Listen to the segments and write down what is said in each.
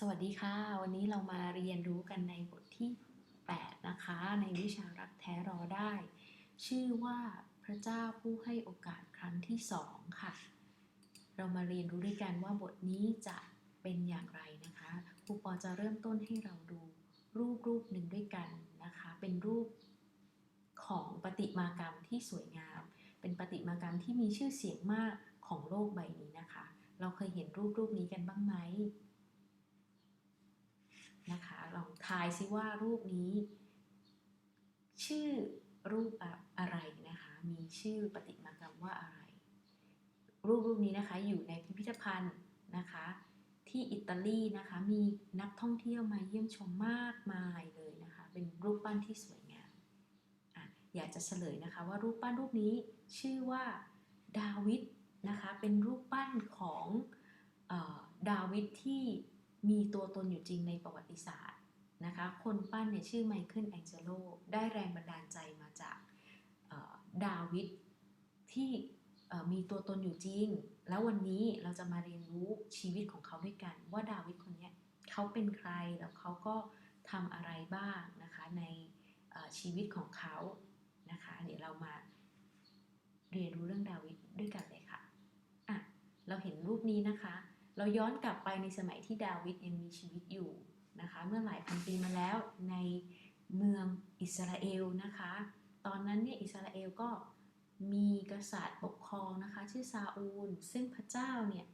สวัสดีค่ะ วันนี้เรามาเรียนรู้กันในบทที่ 8 นะคะ ในวิชารักแท้รอได้ ชื่อว่าพระเจ้าผู้ให้โอกาสครั้งที่สองค่ะ เรามาเรียนรู้ด้วยกันว่าบทนี้จะเป็นอย่างไรนะคะครูปอจะเริ่มต้นให้เราดูรูปรูปหนึ่งด้วยกันนะคะ เป็นรูปของปฏิมากรรมที่สวยงาม เป็นปฏิมากรรมที่มีชื่อเสียงมากของโลกใบนี้นะคะ เราเคยเห็นรูปรูปนี้กันบ้างไหม นะคะลองทายซิว่ารูปนี้ ชื่อรูปอะอะไรนะคะ มีชื่อปฏิมากรรมว่าอะไร รูปรูปนี้นะคะอยู่ในพิพิธภัณฑ์นะคะ ที่อิตาลีนะคะมีนักท่องเที่ยวมาเยี่ยมชมมากมายเลยนะคะ เป็นรูปปั้นที่สวยงามออยากจะเฉลยนะคะว่ารูปปั้นรูปนี้ชื่อว่าดาวิดนะคะเป็นรูปปั้นของออดาวิดที่ มีตัวตนอยู่จริงในประวัติศาสตร์นะคะ คนปั้นเนี่ยชื่อไมเคิลแองเจโลได้แรงบันดาลใจมาจากดาวิดที่มีตัวตนอยู่จริง แล้ววันนี้เราจะมาเรียนรู้ชีวิตของเขาด้วยกัน ว่าดาวิดคนนี้เขาเป็นใครแล้วเขาก็ทำอะไรบ้างนะคะในชีวิตของเขานะคะ เดี๋ยวเรามาเรียนรู้เรื่องดาวิดด้วยกันเลยค่ะอะ เราเห็นรูปนี้นะคะ เราย้อนกลับไปในสมัยที่ดาวิดยังมีชีวิตอยู่นะคะเมื่อหลายพันปีมาแล้วในเมืองอิสราเอลนะคะ ตอนนั้นเนี่ยอิสราเอลก็มีกษัตริย์ปกครองนะคะชื่อซาอูล ซึ่งพระเจ้าเนี่ย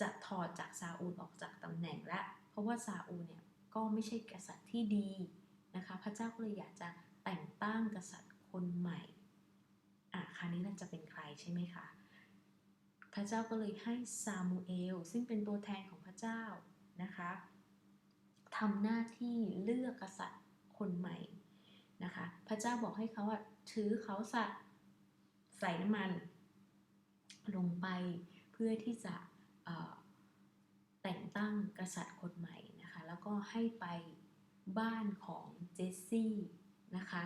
จะถอดจากซาอูลออกจากตำแหน่งและเพราะว่าซาอูลเนี่ยก็ไม่ใช่กษัตริย์ที่ดีนะคะพระเจ้าก็เลยอยากจะแต่งตั้งกษัตริย์คนใหม่อะคราวนี้เราจะเป็นใครใช่ไหมคะ พระเจ้าก็เลยให้ซามูเอลซึ่งเป็นตัวแทนของพระเจ้านะคะทำหน้าที่เลือกกษัตริย์คนใหม่นะคะพระเจ้าบอกให้เขาอะถือเขาสัตว์ใส่น้ำมัน ลงไปเพื่อที่จะแต่งตั้งกษัตริย์คนใหม่นะคะแล้วก็ให้ไปบ้านของเจสซี่นะคะ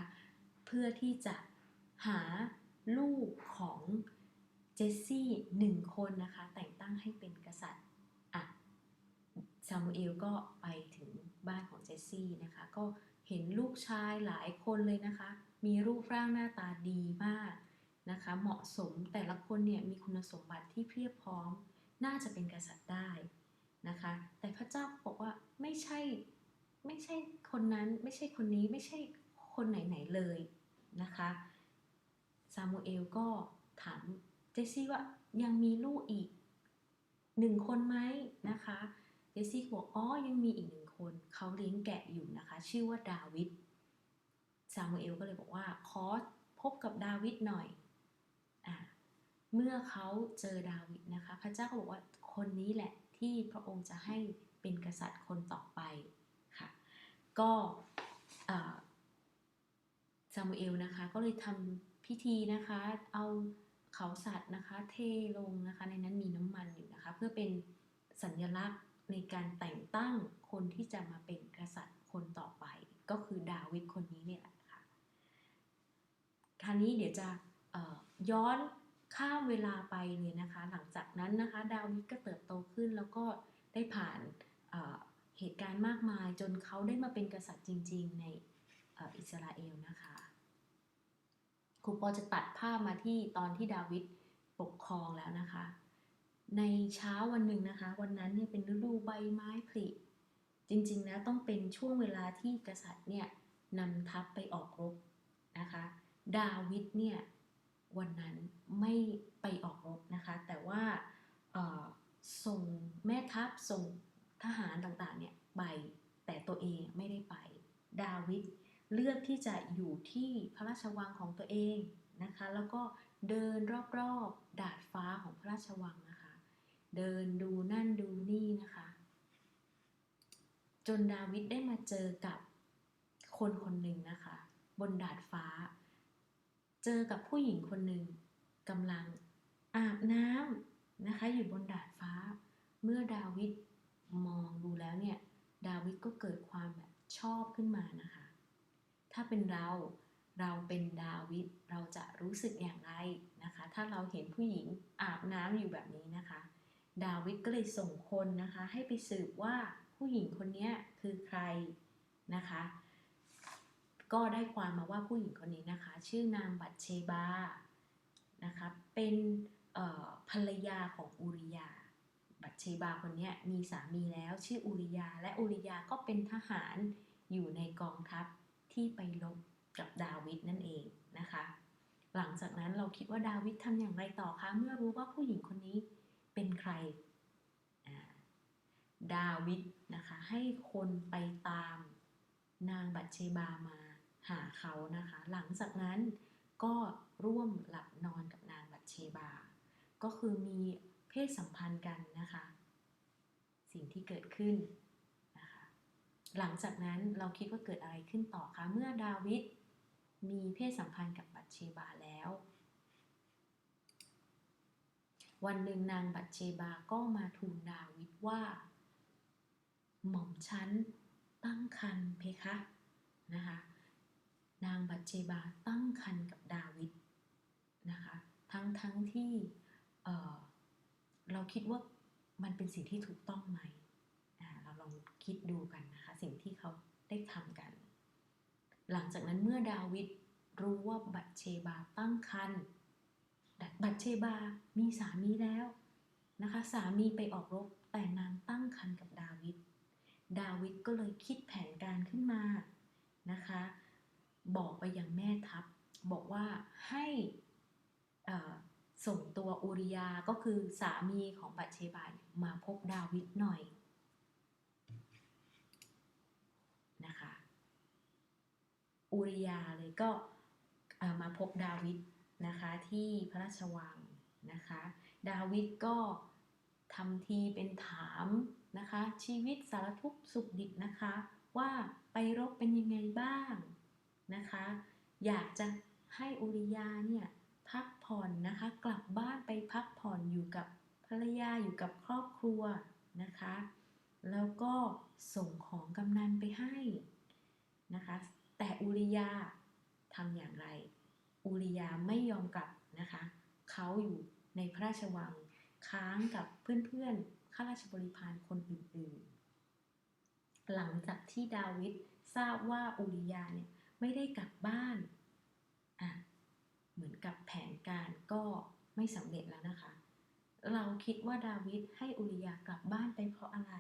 เพื่อที่จะหาลูกของ เจสซี่หนึ่งคนนะคะ แต่งตั้งให้เป็นกษัตริย์อะซามูเอลก็ไปถึงบ้านของเจสซี่นะคะ ก็เห็นลูกชายหลายคนเลยนะคะ มีรูปร่างหน้าตาดีมากนะคะ เหมาะสมแต่ละคนเนี่ยมีคุณสมบัติที่เพียบพร้อม น่าจะเป็นกษัตริย์ได้นะคะ แต่พระเจ้าบอกว่าไม่ใช่ไม่ใช่คนนั้นไม่ใช่คนนี้ไม่ใช่คนไหนๆเลยนะคะซามูเอลก็ถาม เจสซี่ว่ายังมีลูกอีกหนึ่งคนไหมนะคะเจสซี่บอกอ๋อยังมีอีกหนึ่งคนเขาเลี้ยงแกะอยู่นะคะ ชื่อว่าดาวิดซามูเอลก็เลยบอกว่าขอพบกับดาวิดหน่อยอ่าเมื่อเขาเจอดาวิดนะคะ พระเจ้าก็บอกว่าคนนี้แหละที่พระองค์จะให้เป็นกษัตริย์คนต่อไปค่ะ ก็ซามูเอลนะคะก็เลยทำพิธีนะคะ เอา เขาสัตว์นะคะ เทลงนะคะ ในนั้นมีน้ำมันอยู่นะคะ เพื่อเป็นสัญลักษณ์ในการแต่งตั้งคนที่จะมาเป็นกษัตริย์คนต่อไป ก็คือดาวิดคนนี้เนี่ยแหละค่ะคราวนี้เดี๋ยวจะย้อนข้ามเวลาไปเลยนะคะ หลังจากนั้นนะคะ ดาวิดก็เติบโตขึ้นแล้วก็ได้ผ่านเหตุการณ์มากมายจนเขาได้มาเป็นกษัตริย์จริง ๆ ในอิสราเอลนะคะ ครูปอจะตัดภาพมาที่ตอนที่ดาวิดปกครองแล้วนะคะ ในเช้าวันหนึ่งนะคะ วันนั้นเนี่ยเป็นฤดูใบไม้ผลิจริงๆนะต้องเป็นช่วงเวลาที่กษัตริย์เนี่ยนำทัพไปออกรบนะคะ ดาวิดเนี่ยวันนั้นไม่ไปออกรบนะคะ แต่ว่าส่งแม่ทัพส่งทหารต่างๆเนี่ยไปแต่ตัวเองไม่ได้ไป ดาวิด เลือกที่จะอยู่ที่พระราชวังของตัวเองนะคะ แล้วก็เดินรอบๆดาดฟ้าของพระราชวังนะคะ เดินดูนั่นดูนี่นะคะ จนดาวิดได้มาเจอกับคนคนหนึ่งนะคะ บนดาดฟ้า เจอกับผู้หญิงคนหนึ่งกำลังอาบน้ำนะคะ อยู่บนดาดฟ้า เมื่อดาวิดมองดูแล้วเนี่ย ดาวิดก็เกิดความแบบชอบขึ้นมานะคะ ถ้าเป็นเราเราเป็นดาวิดเราจะรู้สึกอย่างไรนะคะ ถ้าเราเห็นผู้หญิงอาบน้ำอยู่แบบนี้นะคะ ดาวิดก็เลยส่งคนนะคะ ให้ไปสืบว่าผู้หญิงคนนี้คือใครนะคะ ก็ได้ความมาว่าผู้หญิงคนนี้นะคะ ชื่อนางบัตเชบานะคะเป็นภรรยาของอุริยา บัตเชบาคนนี้มีสามีแล้วชื่ออุริยา และอุริยาก็เป็นทหารอยู่ในกองทัพ ที่ไปลบกับดาวิดนั่นเองนะคะ หลังจากนั้นเราคิดว่าดาวิดทำอย่างไรต่อคะ เมื่อรู้ว่าผู้หญิงคนนี้เป็นใคร ดาวิดนะคะ ให้คนไปตามนางบัตเชบามาหาเขานะคะ หลังจากนั้นก็ร่วมหลับนอนกับนางบัตเชบา ก็คือมีเพศสัมพันธ์กันนะคะ สิ่งที่เกิดขึ้น หลังจากนั้นเราคิดว่าเกิดอะไรขึ้นต่อคะ เมื่อดาวิดมีเพศสัมพันธ์กับบัตเชบาแล้ว วันหนึ่งนางบัตเชบาก็มาทูลดาวิดว่า หม่อมฉันตั้งคันเพคะนะคะนางบัตเชบาตั้งคันกับดาวิดนะคะทั้งทั้งที่เเราคิดว่ามันเป็นสิ่งที่ถูกต้องไหมเราลอง คิดดูกันนะคะ สิ่งที่เขาได้ทำกัน หลังจากนั้นเมื่อดาวิดรู้ว่าบัตเชบาตั้งคันบัตเชบา มีสามีแล้วนะคะ สามีไปออกรบแต่นางตั้งคันกับดาวิด ดาวิดก็เลยคิดแผนการขึ้นมานะคะ บอกไปยังแม่ทัพ บอกว่าให้ส่งตัวอูริยาก็คือสามีของบัตเชบามาพบดาวิดหน่อยนะคะ อูริยาเลยก็มาพบดาวิดนะคะที่พระราชวังนะคะ ดาวิดก็ทำทีเป็นถามนะคะ ชีวิตสารทุกสุขดิบนะคะ ว่าไปรบเป็นยังไงบ้างนะคะ อยากจะให้อุริยาเนี่ยพักผ่อนนะคะ กลับบ้านไปพักผ่อนอยู่กับภรรยาอยู่กับครอบครัวนะคะ แล้วก็ส่งของกำนันไปให้นะคะ แต่อุริยาทำอย่างไร อุริยาไม่ยอมกลับนะคะ เขาอยู่ในพระราชวังค้างกับเพื่อนๆข้าราชบริพารคนอื่นๆ หลังจากที่ดาวิดทราบว่าอุริยาเนี่ยไม่ได้กลับบ้านอะเหมือนกับแผนการก็ไม่สำเร็จแล้วนะคะ เราคิดว่าดาวิดให้อุริยากลับบ้านไปเพราะอะไร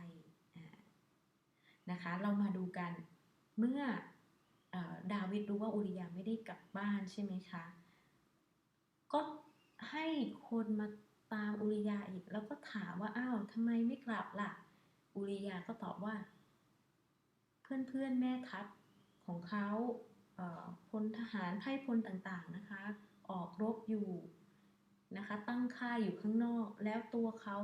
นะคะ เรามาดูกันเมื่อ ดาวิดรู้ว่าอุริยาไม่ได้กลับบ้านใช่ไหมคะ ก็ให้คนมาตามอุริยาอีก แล้วก็ถามว่าอ้าวทำไมไม่กลับล่ะ อุริยาก็ตอบว่า เพื่อนๆแม่ทัพของเขาพลทหารไพ่พลต่างๆนะคะ ออกรบอยู่นะคะ ตั้งค่ายอยู่ข้างนอก แล้วตัวเขา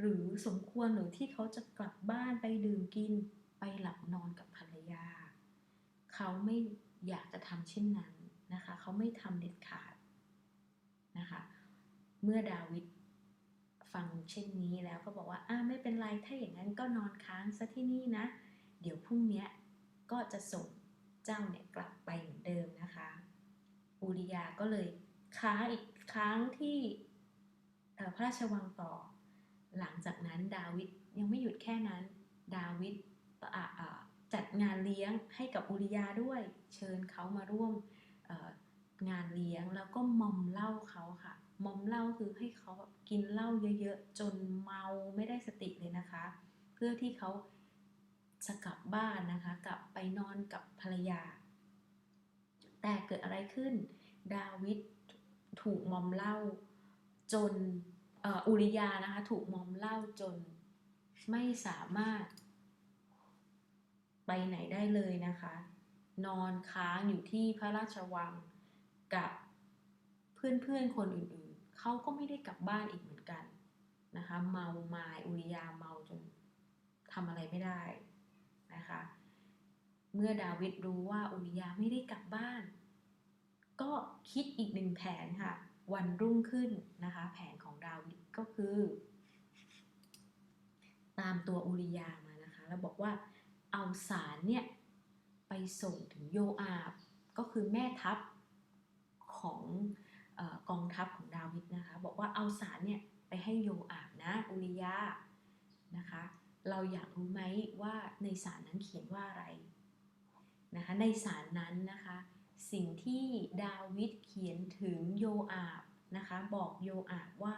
หรือสมควรหรือที่เขาจะกลับบ้านไปดื่มกินไปหลับนอนกับภรรยา เขาไม่อยากจะทำเช่นนั้นนะคะ เขาไม่ทำเด็ดขาดนะคะ เมื่อดาวิดฟังเช่นนี้แล้วก็บอกว่าอ้าไม่เป็นไร ถ้าอย่างนั้นก็นอนค้างซะที่นี่นะ เดี๋ยวพรุ่งนี้ก็จะส่งเจ้าเนี่ยกลับไปเหมือนเดิมนะคะอูริยาก็เลยค้างอีกครั้งที่พระราชวังต่อ หลังจากนั้นดาวิดยังไม่หยุดแค่นั้น ดาวิด จัดงานเลี้ยงให้กับอุริยาด้วย เชิญเขามาร่วมงานเลี้ยงแล้วก็มอมเหล้าเขาค่ะมอมเหล้าคือให้เขากินเหล้าเยอะๆ จนเมาไม่ได้สติเลยนะคะ เพื่อที่เขาจะกลับบ้านนะคะ กลับไปนอนกับภรรยา แต่เกิดอะไรขึ้น ดาวิดถูกมอมเหล้าจนอุริยานะคะ ถูกมอมเหล้าจนไม่สามารถ ไปไหนได้เลยนะคะ นอนค้างอยู่ที่พระราชวังกับเพื่อนๆคนอื่นๆ เขาก็ไม่ได้กลับบ้านอีกเหมือนกันนะคะ เมาไมาอุริยาเมาจนทำอะไรไม่ได้นะคะ เมื่อดาวิดรู้ว่าอุริยาไม่ได้กลับบ้าน ก็คิดอีกหนึ่งแผนค่ะ วันรุ่งขึ้นนะคะ แผนของดาวิดก็คือ ตามตัวอุริยามานะคะ แล้วบอกว่า เอาสารเนี่ยไปส่งถึงโยอาบ ก็คือแม่ทัพของออกองทัพของดาวิดนะคะ บอกว่าเอาสารเนี่ยไปให้โยอาบนะอุริยานะคะ เราอยากรู้ไหมว่าในสารนั้นเขียนว่าอะไรนะคะในสารนั้นนะคะ สิ่งที่ดาวิดเขียนถึงโยอาบนะคะบอกโยอาบว่า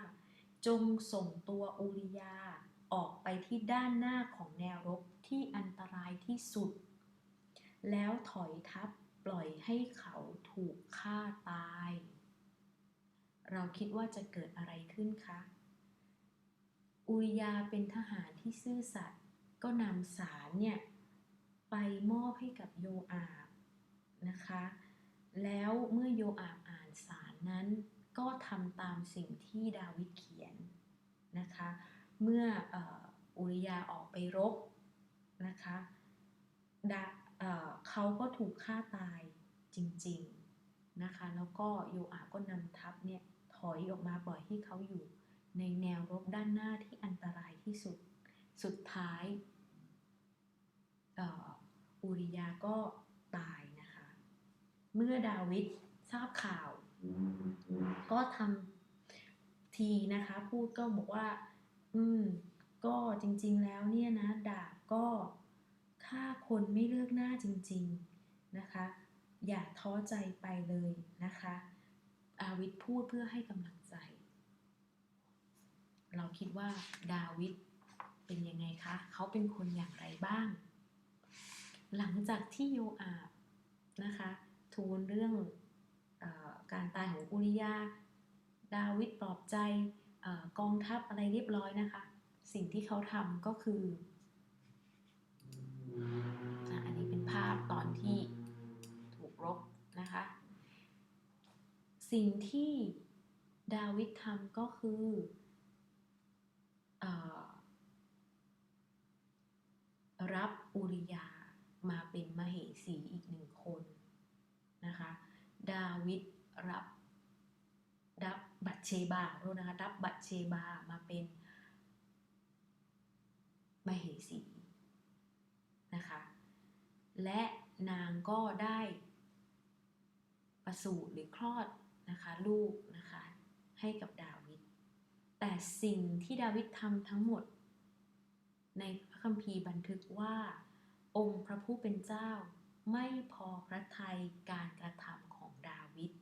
จงส่งตัวอุริยาออกไปที่ด้านหน้าของแนวรบ ที่อันตรายที่สุด แล้วถอยทัพปล่อยให้เขาถูกฆ่าตาย เราคิดว่าจะเกิดอะไรขึ้นคะ อุริยาเป็นทหารที่ซื่อสัตย์ก็นำสารเนี่ยไปมอบให้กับโยอาบนะคะ แล้วเมื่อโยอาบอ่านสารนั้นก็ทำตามสิ่งที่ดาวิดเขียนนะคะ เมื่ออออุริยาออกไปรบ นะคะดาเอ่อเขาก็ถูกฆ่าตายจริงๆนะคะแล้วก็โยอาบก็นำทัพเนี่ยถอยออกมาปล่อยให้เขาอยู่ในแนวรบด้านหน้าที่อันตรายที่สุด สุดท้ายเอ่ออุริยาก็ตายนะคะ เมื่อดาวิดทราบข่าว ก็ทำทีนะคะ พูดก็บอกว่า อืม ก็จริงๆแล้วเนี่ยนะดาบก็ฆ่าคนไม่เลือกหน้าจริงๆนะคะ อย่าท้อใจไปเลยนะคะ อาวิดพูดเพื่อให้กำลังใจ เราคิดว่าดาวิดเป็นยังไงคะ เขาเป็นคนอย่างไรบ้าง หลังจากที่โยอาบนะคะ ทูลเรื่องอการตายของอุริยา ดาวิดปลอบใจอกองทัพอะไรเรียบร้อยนะคะ สิ่งที่เขาทำก็คืออันนี้เป็นภาพตอนที่ถูกรบนะคะ สิ่งที่ดาวิดทำก็คือออรับอุริยามาเป็นมเหสีอีกหนึ่งคนนะคะดาวิดรับรับบัตเชบาโทษนะคะรับบัตเชบามาเป็น มเหสีนะคะ และนางก็ได้ประสูติหรือคลอดนะคะลูกนะคะให้กับดาวิด แต่สิ่งที่ดาวิดทำทั้งหมด ในพระคัมภีร์บันทึกว่า องค์พระผู้เป็นเจ้าไม่พอพระทัยการกระทำของดาวิด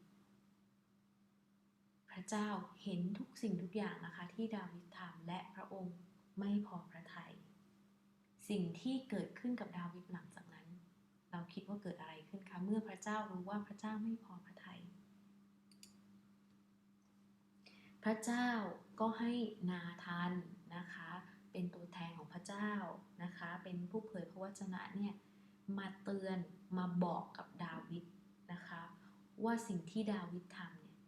พระเจ้าเห็นทุกสิ่งทุกอย่างนะคะที่ดาวิดทำและพระองค์ไม่พอพระทัย สิ่งที่เกิดขึ้นกับดาวิดหลังจากนั้น เราคิดว่าเกิดอะไรขึ้นคะเมื่อพระเจ้ารู้ว่าพระเจ้าไม่พอพระทัยพระเจ้าก็ให้นาธานนะคะ เป็นตัวแทนของพระเจ้านะคะ เป็นผู้เผยพระวจนะเนี่ยมาเตือนมาบอกกับดาวิดนะคะ ว่าสิ่งที่ดาวิดทำเนี่ย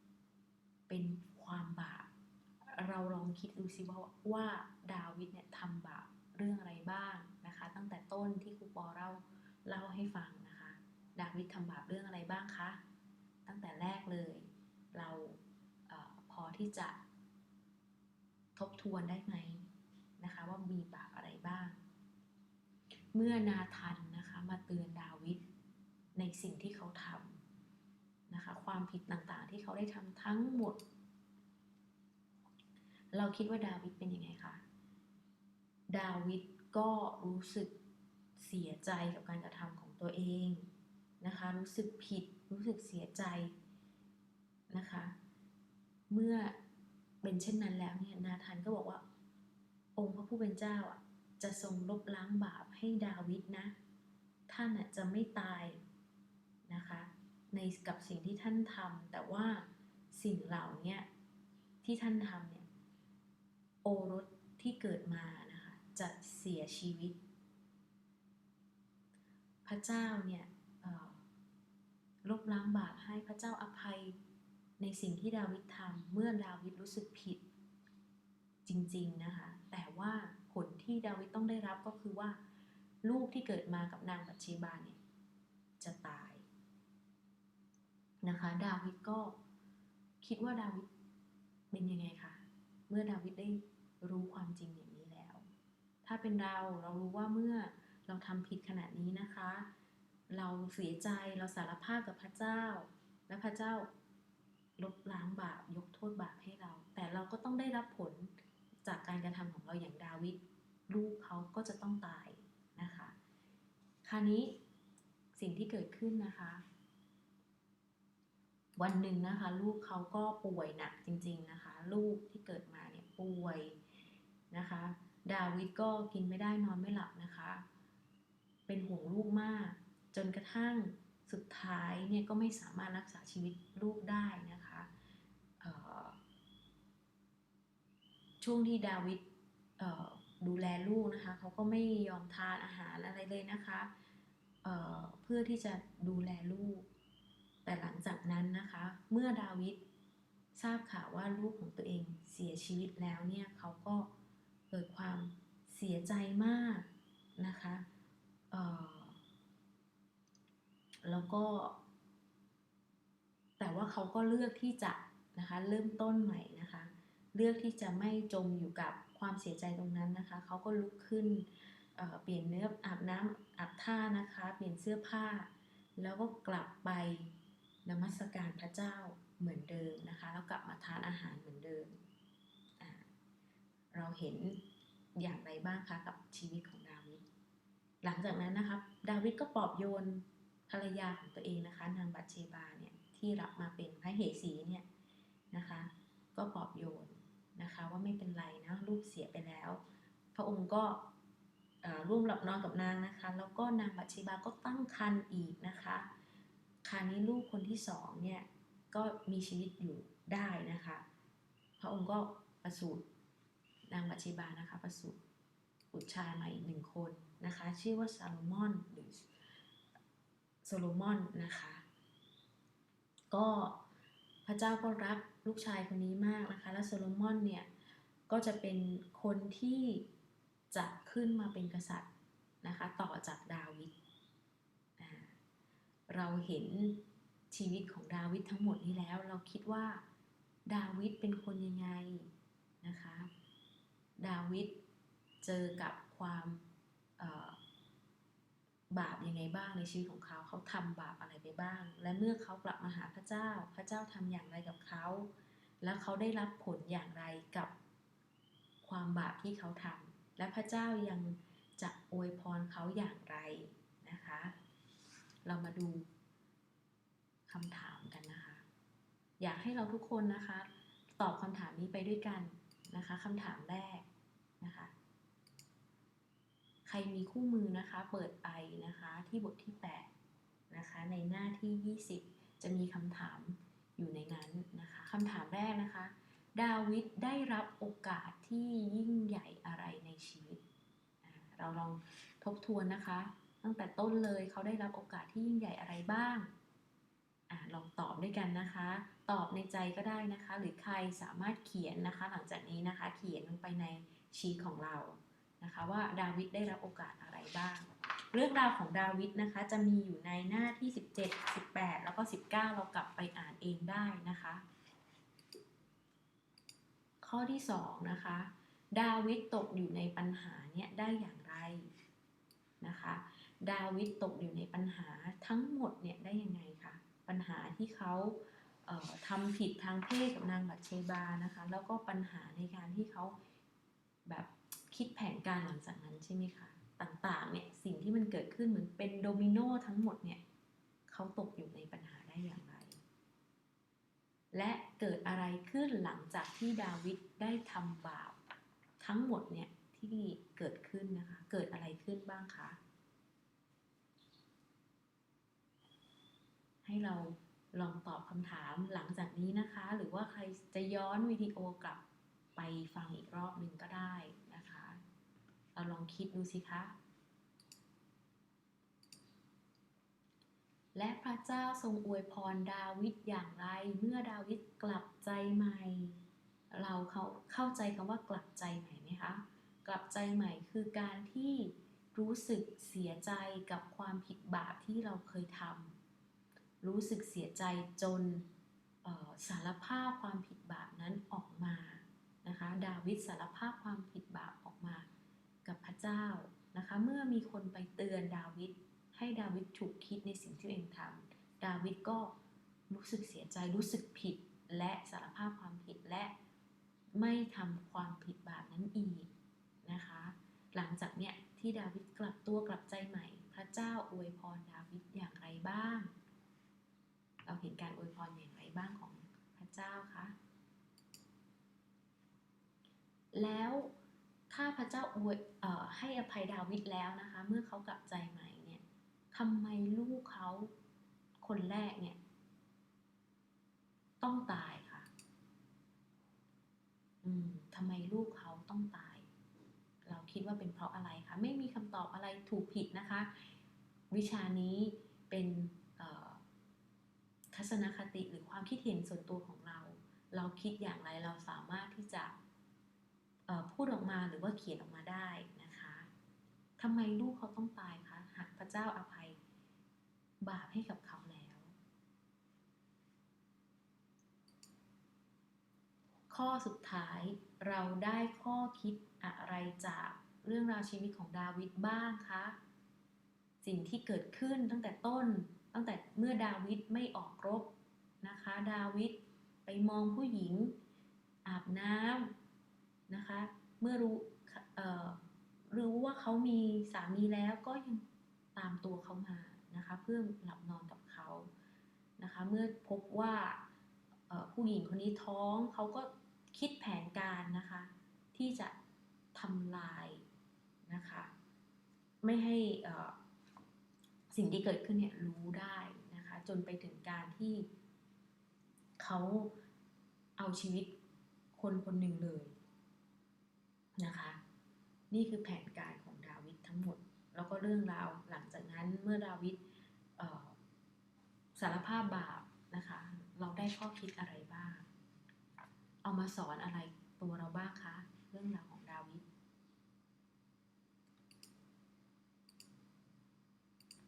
เป็นความบาปเราลองคิดดูสิว่าว่าดาวิดเนี่ยทำบาป เรื่องอะไรบ้างนะคะ ตั้งแต่ต้นที่ครูปอเล่าเล่าให้ฟังนะคะ ดาวิดทำบาปเรื่องอะไรบ้างคะ ตั้งแต่แรกเลย เราเออพอที่จะทบทวนได้ไหมนะคะว่ามีบาปอะไรบ้าง เมื่อนาธันนะคะมาเตือนดาวิดในสิ่งที่เขาทำนะคะความผิดต่างๆที่เขาได้ทำทั้งหมด เราคิดว่าดาวิดเป็นยังไงคะ ดาวิดก็รู้สึกเสียใจกับการกระทำของตัวเองนะคะ รู้สึกผิด รู้สึกเสียใจนะคะ เมื่อเป็นเช่นนั้นแล้วเนี่ยนาธานก็บอกว่า องค์พระผู้เป็นเจ้าอะจะทรงลบล้างบาปให้ดาวิดนะ ท่านอะจะไม่ตายนะคะ ในกับสิ่งที่ท่านทำแต่ว่าสิ่งเหล่านี้ที่ท่านทำเนี่ยโอรสที่เกิดมา จะเสียชีวิต พระเจ้าเนี่ยลบล้างบาปให้พระเจ้าอภัยในสิ่งที่ดาวิดทำเมื่อดาวิดรู้สึกผิดจริง ๆ นะคะ แต่ว่าผลที่ดาวิดต้องได้รับก็คือว่า ลูกที่เกิดมากับนางบัตเชบาเนี่ยจะตายนะคะ ดาวิดก็คิดว่าดาวิดเป็นยังไงคะเมื่อดาวิดได้รู้ความจริงอย่างนี้แล้ว ถ้าเป็นเราเรารู้ว่าเมื่อเราทำผิดขนาดนี้นะคะ เราเสียใจเราสารภาพกับพระเจ้า และพระเจ้าลบล้างบาปยกโทษบาปให้เรา แต่เราก็ต้องได้รับผลจากการกระทำของเราอย่างดาวิดลูกเขาก็จะต้องตายนะคะ คราวนี้สิ่งที่เกิดขึ้นนะคะ วันหนึ่งนะคะ ลูกเขาก็ป่วยหนักจริง ๆนะคะ ลูกที่เกิดมาเนี่ยป่วยนะคะ ดาวิดก็กินไม่ได้นอนไม่หลับนะคะ เป็นห่วงลูกมาก จนกระทั่งสุดท้ายเนี่ยก็ไม่สามารถรักษาชีวิตลูกได้นะคะช่วงที่ดาวิดดูแลลูกนะคะเขาก็ไม่ยอมทานอาหารอะไรเลยนะคะเเพื่อที่จะดูแลลูก แต่หลังจากนั้นนะคะ เมื่อดาวิดทราบข่าวว่าลูกของตัวเองเสียชีวิตแล้วเนี่ยเขาก็เกิดความเสียใจมากนะคะแล้วก็ แต่ว่าเขาก็เลือกที่จะนะคะเริ่มต้นใหม่นะคะ เลือกที่จะไม่จมอยู่กับความเสียใจตรงนั้นนะคะ เขาก็ลุกขึ้นเเปลี่ยนเนื้ออาบน้ำอาบท่านะคะ เปลี่ยนเสื้อผ้า แล้วก็กลับไปนมัสการพระเจ้าเหมือนเดิมนะคะ แล้วกลับมาทานอาหารเหมือนเดิม เราเห็นอย่างไรบ้างคะกับชีวิตของดาวิดหลังจากนั้นนะคะดาวิดก็ปลอบโยนภรรยาของตัวเองนะคะ นางบัตเชบาเนี่ยที่รับมาเป็นพระเหสีเนี่ยนะคะ ก็ปลอบโยนนะคะ ว่าไม่เป็นไรนะลูกเสียไปแล้ว พระองค์ก็ร่วมหลับนอนกับนางนะคะ แล้วก็นางบัตเชบาก็ตั้งครรภ์อีกนะคะคราวนี้ลูกคนที่สองเนี่ยก็มีชีวิตอยู่ได้นะคะ พระองค์ก็ประสูติ นางบัตเชบานะคะประสูติบุตรชายมาอีกหนึ่งคนนะคะ ชื่อว่าซาโลมอนหรือโซโลมอนนะคะ ก็พระเจ้าก็รักลูกชายคนนี้มากนะคะ และโซโลมอนเนี่ย ก็จะเป็นคนที่จะขึ้นมาเป็นกษัตริย์นะคะ ต่อจากดาวิดเราเห็นชีวิตของดาวิดทั้งหมดนี้แล้ว เราคิดว่าดาวิดเป็นคนยังไงนะคะ ดาวิดเจอกับความบาปยังไงบ้างในชีวิตของเขา เขาทำบาปอะไรไปบ้าง และเมื่อเขากลับมาหาพระเจ้า พระเจ้าทำอย่างไรกับเขา แล้วเขาได้รับผลอย่างไรกับความบาปที่เขาทำและพระเจ้ายังจะอวยพรเขาอย่างไรนะคะ เรามาดูคำถามกันนะคะ อยากให้เราทุกคนนะคะ ตอบคำถามนี้ไปด้วยกัน นะคะคำถามแรกนะคะ ใครมีคู่มือนะคะเปิดไปนะคะที่บทที่8นะคะในหน้าที่ 20 จะมีคำถามอยู่ในนั้นนะคะคำถามแรกนะคะ ดาวิดได้รับโอกาสที่ยิ่งใหญ่อะไรในชีวิต เราลองทบทวนนะคะ ตั้งแต่ต้นเลยเขาได้รับโอกาสที่ยิ่งใหญ่อะไรบ้าง อลองตอบด้วยกันนะคะ ตอบในใจก็ได้นะคะ หรือใครสามารถเขียนนะคะ หลังจากนี้นะคะ เขียนลงไปในชีทของเรานะคะ ว่าดาวิดได้รับโอกาสอะไรบ้าง เรื่องราวของดาวิดนะคะ จะมีอยู่ในหน้าที่ 17 18 แล้วก็ 19 เรากลับไปอ่านเองได้นะคะ ข้อที่ 2 นะคะ ดาวิดตกอยู่ในปัญหาเนี่ยได้อย่างไรนะคะ ดาวิดตกอยู่ในปัญหาทั้งหมดเนี่ยได้ยังไง ปัญหาที่เขาเอ่อทำผิดทางเพศกับนางบัตเชบานะคะ แล้วก็ปัญหาในการที่เขาแบบคิดแผนการหลังจากนั้นใช่ไหมคะต่างๆเนี่ยสิ่งที่มันเกิดขึ้นเหมือนเป็นโดมิโนทั้งหมดเนี่ยเขาตกอยู่ในปัญหาได้อย่างไร และเกิดอะไรขึ้นหลังจากที่ดาวิดได้ทำบาปทั้งหมดเนี่ยที่เกิดขึ้นนะคะ เกิดอะไรขึ้นบ้างคะ ให้เราลองตอบคำถามหลังจากนี้นะคะ หรือว่าใครจะย้อนวิดีโอกลับไปฟังอีกรอบหนึ่งก็ได้นะคะ เราลองคิดดูสิคะ และพระเจ้าทรงอวยพรดาวิดอย่างไร เมื่อดาวิดกลับใจใหม่ เราเขาเข้าใจคำว่ากลับใจใหม่ไหมคะ กลับใจใหม่คือการที่รู้สึกเสียใจกับความผิดบาปที่เราเคยทำ รู้สึกเสียใจจนสารภาพความผิดบาปนั้นออกมานะคะดาวิดสารภาพความผิดบาปออกมากับพระเจ้านะคะ เมื่อมีคนไปเตือนดาวิดให้ดาวิดฉุกคิดในสิ่งที่เองทำดาวิดก็รู้สึกเสียใจรู้สึกผิดและสารภาพความผิดและไม่ทำความผิดบาปนั้นอีกนะคะ หลังจากเนี้ยที่ดาวิดกลับตัวกลับใจใหม่ พระเจ้าอวยพรดาวิดอย่างไรบ้าง เราเห็นการอวยพรอย่างไรบ้างของพระเจ้าคะแล้วถ้าพระเจ้าอวยออให้อภัยดาวิดแล้วนะคะ เมื่อเขากลับใจใหม่เนี่ยทำไมลูกเขาคนแรกเนี่ย ต้องตายค่ะ อืมทำไมลูกเขาต้องตาย เราคิดว่าเป็นเพราะอะไรคะ ไม่มีคำตอบอะไรถูกผิดนะคะ วิชานี้เป็น ทัศนคติหรือความคิดเห็นส่วนตัวของเรา เราคิดอย่างไรเราสามารถที่จะพูดออกมาหรือว่าเขียนออกมาได้นะคะทำไมลูกเขาต้องตายคะหากพระเจ้าอภัยบาปให้กับเขาแล้ว ข้อสุดท้ายเราได้ข้อคิดอะไรจากเรื่องราวชีวิตของดาวิดบ้างคะ สิ่งที่เกิดขึ้นตั้งแต่ต้น ตั้งแต่เมื่อดาวิดไม่ออกรบนะคะ ดาวิดไปมองผู้หญิงอาบน้ำนะคะ เมื่อรู้รู้ว่าเขามีสามีแล้วก็ยังตามตัวเขามานะคะ เพื่อหลับนอนกับเขานะคะ เมื่อพบว่าผู้หญิงคนนี้ท้องเขาก็คิดแผนการนะคะ ที่จะทำลายนะคะ ไม่ให้อ่อ สิ่งที่เกิดขึ้นเนี่ยรู้ได้นะคะ จนไปถึงการที่เขาเอาชีวิตคนคนหนึ่งเลยนะคะ นี่คือแผนการของดาวิดทั้งหมด แล้วก็เรื่องราวหลังจากนั้นเมื่อดาวิดสารภาพบาปนะคะ เราได้ข้อคิดอะไรบ้าง เอามาสอนอะไรตัวเราบ้างคะ เรื่องราวของดาวิด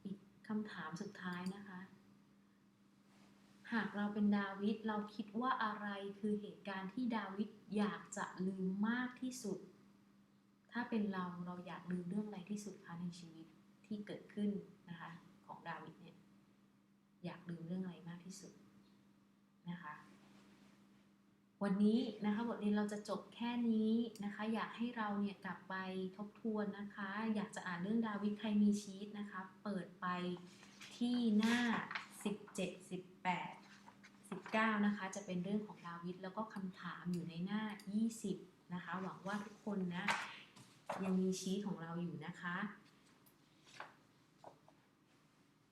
อีก คำถามสุดท้ายนะคะ หากเราเป็นดาวิดเราคิดว่าอะไรคือเหตุการณ์ที่ดาวิดอยากจะลืมมากที่สุด ถ้าเป็นเราเราอยากลืมเรื่องอะไรที่สุดคะในชีวิตที่เกิดขึ้นนะคะของดาวิดเนี่ยอยากลืมเรื่องอะไรมากที่สุดนะคะ วันนี้นะคะบทเรียนเราจะจบแค่นี้นะคะ อยากให้เราเนี่ยกลับไปทบทวนนะคะ อยากจะอ่านเรื่องดาวิดใครมีชีตนะคะ เปิดไปที่หน้า 17 18 19 นะคะ จะเป็นเรื่องของดาวิดแล้วก็คำถามอยู่ในหน้า 20 นะคะ หวังว่าทุกคนนะ ยังมีชีตของเราอยู่นะคะ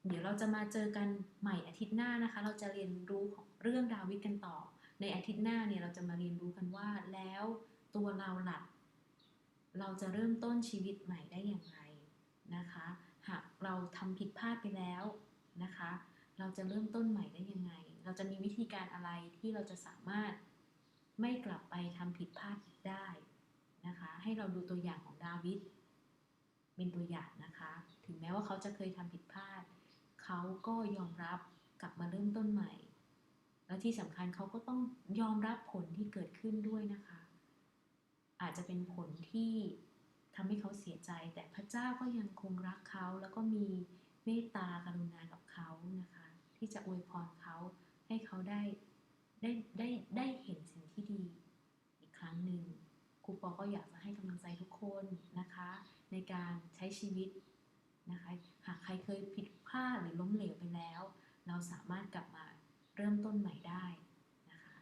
เดี๋ยวเราจะมาเจอกันใหม่อาทิตย์หน้านะคะ เราจะเรียนรู้ของเรื่องดาวิดกันต่อ ในอาทิตย์หน้าเนี่ยเราจะมาเรียนรู้กันว่าแล้วตัวเราหลัก เราจะเริ่มต้นชีวิตใหม่ได้อย่างไรนะคะ หากเราทำผิดพลาดไปแล้วนะคะ เราจะเริ่มต้นใหม่ได้ยังไง เราจะมีวิธีการอะไรที่เราจะสามารถไม่กลับไปทำผิดพลาดอีกได้นะคะ ให้เราดูตัวอย่างของดาวิดเป็นตัวอย่างนะคะ ถึงแม้ว่าเขาจะเคยทำผิดพลาด เขาก็ยอมรับกลับมาเริ่มต้นใหม่ และที่สำคัญเขาก็ต้องยอมรับผลที่เกิดขึ้นด้วยนะคะ อาจจะเป็นผลที่ทำให้เขาเสียใจ แต่พระเจ้าก็ยังคงรักเขา แล้วก็มีเมตตากรุณากับเขานะคะ ที่จะอวยพรเขาให้เขาได้ได้ได้ได้เห็นสิ่งที่ดีอีกครั้งหนึ่งครูปอก็อยากจะให้กำลังใจทุกคนนะคะ ในการใช้ชีวิตนะคะ หากใครเคยผิดพลาดหรือล้มเหลวไปแล้ว เราสามารถกลับมา เริ่มต้นใหม่ได้นะคะ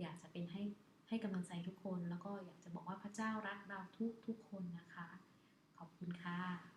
อยากจะเป็นให้ให้กำลังใจทุกคน แล้วก็อยากจะบอกว่าพระเจ้ารักเราทุกทุกคนนะคะ ขอบคุณค่ะ